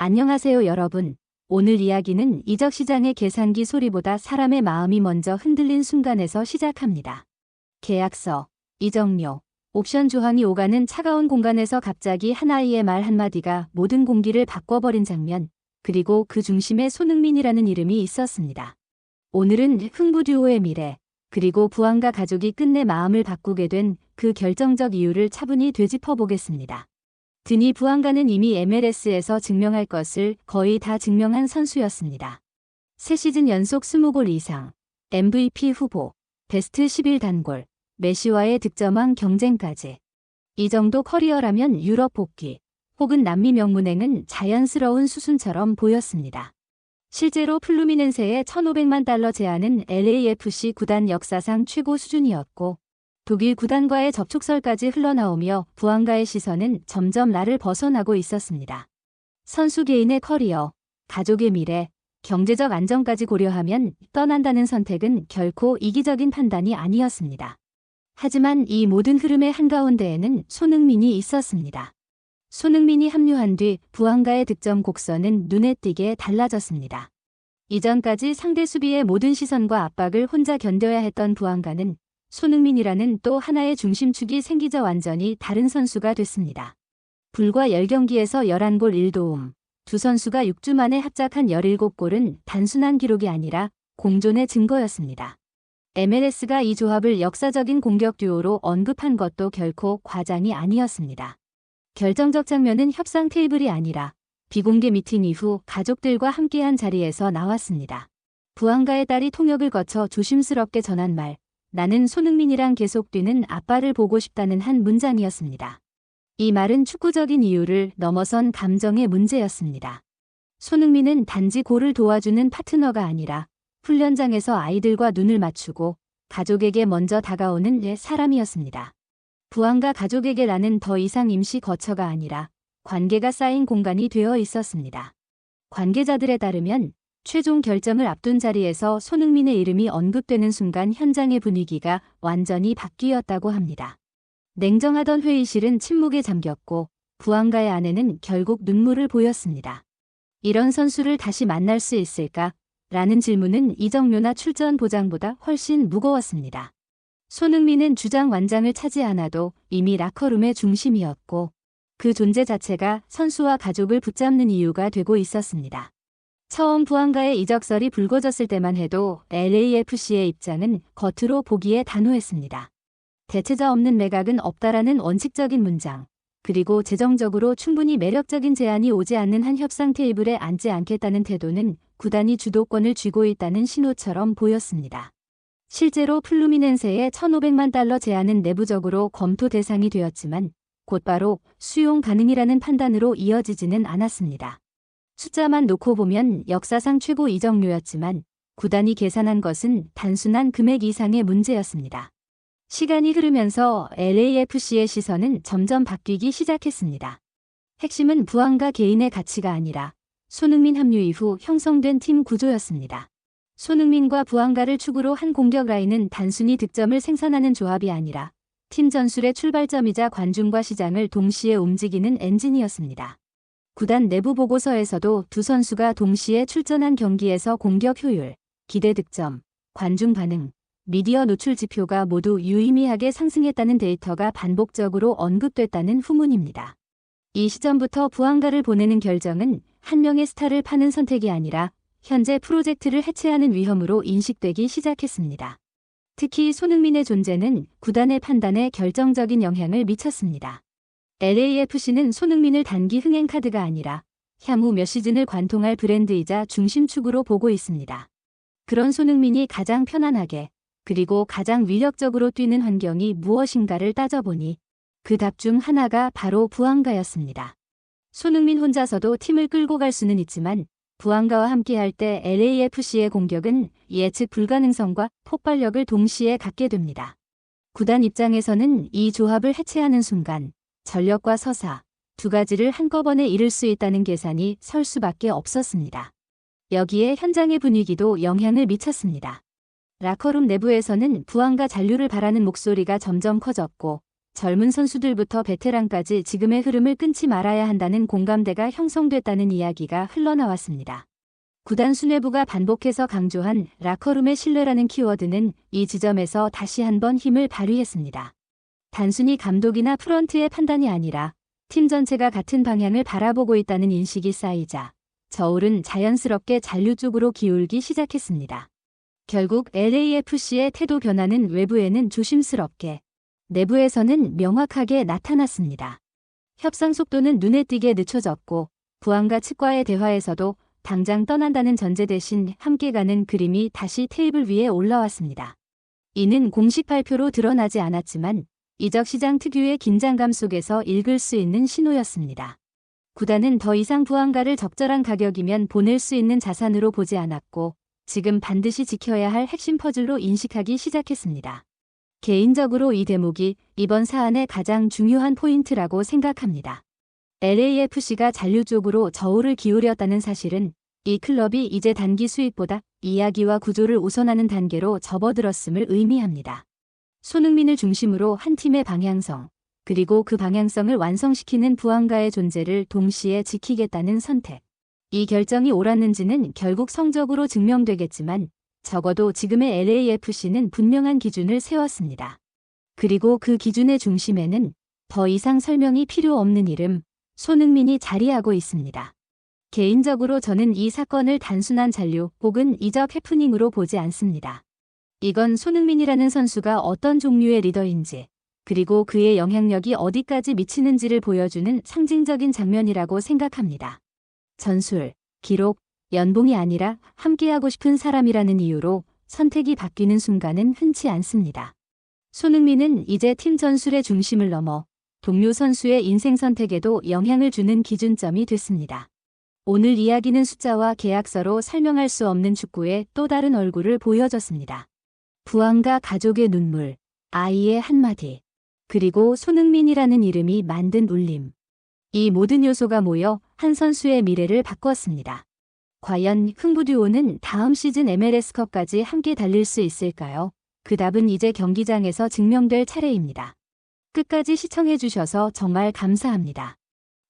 안녕하세요 여러분. 오늘 이야기는 이적 시장의 계산기 소리보다 사람의 마음이 먼저 흔들린 순간에서 시작합니다. 계약서, 이적료, 옵션 조항이 오가는 차가운 공간에서 갑자기 한 아이의 말 한마디가 모든 공기를 바꿔버린 장면, 그리고 그 중심에 손흥민이라는 이름이 있었습니다. 오늘은 흥부 듀오의 미래, 그리고 부안과 가족이 끝내 마음을 바꾸게 된 그 결정적 이유를 차분히 되짚어 보겠습니다. 드니 부안가는 이미 MLS에서 증명할 것을 거의 다 증명한 선수였습니다. 새 시즌 연속 20골 이상, MVP 후보, 베스트 11 단골, 메시와의 득점왕 경쟁까지. 이 정도 커리어라면 유럽 복귀, 혹은 남미 명문행은 자연스러운 수순처럼 보였습니다. 실제로 플루미넨세의 1,500만 달러 제안은 LAFC 구단 역사상 최고 수준이었고 독일 구단과의 접촉설까지 흘러나오며 부안가의 시선은 점점 나를 벗어나고 있었습니다. 선수 개인의 커리어, 가족의 미래, 경제적 안정까지 고려하면 떠난다는 선택은 결코 이기적인 판단이 아니었습니다. 하지만 이 모든 흐름의 한가운데에는 손흥민이 있었습니다. 손흥민이 합류한 뒤 부안가의 득점 곡선은 눈에 띄게 달라졌습니다. 이전까지 상대 수비의 모든 시선과 압박을 혼자 견뎌야 했던 부안가는 손흥민이라는 또 하나의 중심축이 생기자 완전히 다른 선수가 됐습니다. 불과 10경기에서 11골 1도움, 두 선수가 6주 만에 합작한 17골은 단순한 기록이 아니라 공존의 증거였습니다. MLS가 이 조합을 역사적인 공격 듀오로 언급한 것도 결코 과장이 아니었습니다. 결정적 장면은 협상 테이블이 아니라 비공개 미팅 이후 가족들과 함께한 자리에서 나왔습니다. 부안가의 딸이 통역을 거쳐 조심스럽게 전한 말, 나는 손흥민이랑 계속 뛰는 아빠를 보고 싶다는 한 문장이었습니다. 이 말은 축구적인 이유를 넘어선 감정의 문제였습니다. 손흥민은 단지 골을 도와주는 파트너가 아니라 훈련장에서 아이들과 눈을 맞추고 가족에게 먼저 다가오는 옛 사람이었습니다. 부안과 가족에게 나는 더 이상 임시 거처가 아니라 관계가 쌓인 공간이 되어 있었습니다. 관계자들에 따르면 최종 결정을 앞둔 자리에서 손흥민의 이름이 언급되는 순간 현장의 분위기가 완전히 바뀌었다고 합니다. 냉정하던 회의실은 침묵에 잠겼고 부안가의 아내는 결국 눈물을 보였습니다. 이런 선수를 다시 만날 수 있을까? 라는 질문은 이정료나 출전 보장보다 훨씬 무거웠습니다. 손흥민은 주장 완장을 차지 않아도 이미 라커룸의 중심이었고 그 존재 자체가 선수와 가족을 붙잡는 이유가 되고 있었습니다. 처음 부안가의 이적설이 불거졌을 때만 해도 LAFC의 입장은 겉으로 보기에 단호했습니다. 대체자 없는 매각은 없다라는 원칙적인 문장, 그리고 재정적으로 충분히 매력적인 제안이 오지 않는 한 협상 테이블에 앉지 않겠다는 태도는 구단이 주도권을 쥐고 있다는 신호처럼 보였습니다. 실제로 플루미넨세의 1,500만 달러 제안은 내부적으로 검토 대상이 되었지만 곧바로 수용 가능이라는 판단으로 이어지지는 않았습니다. 숫자만 놓고 보면 역사상 최고 이적료였지만 구단이 계산한 것은 단순한 금액 이상의 문제였습니다. 시간이 흐르면서 LAFC의 시선은 점점 바뀌기 시작했습니다. 핵심은 부안과 개인의 가치가 아니라 손흥민 합류 이후 형성된 팀 구조였습니다. 손흥민과 부안가를 축으로 한 공격 라인은 단순히 득점을 생산하는 조합이 아니라 팀 전술의 출발점이자 관중과 시장을 동시에 움직이는 엔진이었습니다. 구단 내부 보고서에서도 두 선수가 동시에 출전한 경기에서 공격 효율, 기대 득점, 관중 반응, 미디어 노출 지표가 모두 유의미하게 상승했다는 데이터가 반복적으로 언급됐다는 후문입니다. 이 시점부터 부안가를 보내는 결정은 한 명의 스타를 파는 선택이 아니라 현재 프로젝트를 해체하는 위험으로 인식되기 시작했습니다. 특히 손흥민의 존재는 구단의 판단에 결정적인 영향을 미쳤습니다. LAFC는 손흥민을 단기 흥행 카드가 아니라 향후 몇 시즌을 관통할 브랜드이자 중심축으로 보고 있습니다. 그런 손흥민이 가장 편안하게 그리고 가장 위력적으로 뛰는 환경이 무엇인가를 따져보니 그 답 중 하나가 바로 부안가였습니다. 손흥민 혼자서도 팀을 끌고 갈 수는 있지만 부안가와 함께할 때 LAFC의 공격은 예측 불가능성과 폭발력을 동시에 갖게 됩니다. 구단 입장에서는 이 조합을 해체하는 순간 전력과 서사 두 가지를 한꺼번에 이룰 수 있다는 계산이 설 수밖에 없었습니다. 여기에 현장의 분위기도 영향을 미쳤습니다. 라커룸 내부에서는 부안과 잔류를 바라는 목소리가 점점 커졌고 젊은 선수들부터 베테랑까지 지금의 흐름을 끊지 말아야 한다는 공감대가 형성됐다는 이야기가 흘러나왔습니다. 구단 수뇌부가 반복해서 강조한 라커룸의 신뢰라는 키워드는 이 지점에서 다시 한번 힘을 발휘했습니다. 단순히 감독이나 프런트의 판단이 아니라 팀 전체가 같은 방향을 바라보고 있다는 인식이 쌓이자 저울은 자연스럽게 잔류 쪽으로 기울기 시작했습니다. 결국 LAFC의 태도 변화는 외부에는 조심스럽게, 내부에서는 명확하게 나타났습니다. 협상 속도는 눈에 띄게 늦춰졌고 부안과 측과의 대화에서도 당장 떠난다는 전제 대신 함께 가는 그림이 다시 테이블 위에 올라왔습니다. 이는 공식 발표로 드러나지 않았지만 이적 시장 특유의 긴장감 속에서 읽을 수 있는 신호였습니다. 구단은 더 이상 부안가를 적절한 가격이면 보낼 수 있는 자산으로 보지 않았고 지금 반드시 지켜야 할 핵심 퍼즐로 인식하기 시작했습니다. 개인적으로 이 대목이 이번 사안의 가장 중요한 포인트라고 생각합니다. LAFC가 잔류 쪽으로 저울을 기울였다는 사실은 이 클럽이 이제 단기 수익보다 이야기와 구조를 우선하는 단계로 접어들었음을 의미합니다. 손흥민을 중심으로 한 팀의 방향성, 그리고 그 방향성을 완성시키는 부안가의 존재를 동시에 지키겠다는 선택. 이 결정이 옳았는지는 결국 성적으로 증명되겠지만 적어도 지금의 LAFC는 분명한 기준을 세웠습니다. 그리고 그 기준의 중심에는 더 이상 설명이 필요 없는 이름, 손흥민이 자리하고 있습니다. 개인적으로 저는 이 사건을 단순한 잔류 혹은 이적 해프닝으로 보지 않습니다. 이건 손흥민이라는 선수가 어떤 종류의 리더인지, 그리고 그의 영향력이 어디까지 미치는지를 보여주는 상징적인 장면이라고 생각합니다. 전술, 기록, 연봉이 아니라 함께하고 싶은 사람이라는 이유로 선택이 바뀌는 순간은 흔치 않습니다. 손흥민은 이제 팀 전술의 중심을 넘어 동료 선수의 인생 선택에도 영향을 주는 기준점이 됐습니다. 오늘 이야기는 숫자와 계약서로 설명할 수 없는 축구의 또 다른 얼굴을 보여줬습니다. 부안과 가족의 눈물, 아이의 한마디, 그리고 손흥민이라는 이름이 만든 울림. 이 모든 요소가 모여 한 선수의 미래를 바꿨습니다. 과연 흥부듀오는 다음 시즌 MLS컵까지 함께 달릴 수 있을까요? 그 답은 이제 경기장에서 증명될 차례입니다. 끝까지 시청해주셔서 정말 감사합니다.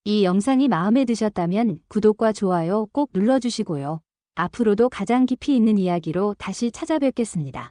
이 영상이 마음에 드셨다면 구독과 좋아요 꼭 눌러주시고요. 앞으로도 가장 깊이 있는 이야기로 다시 찾아뵙겠습니다.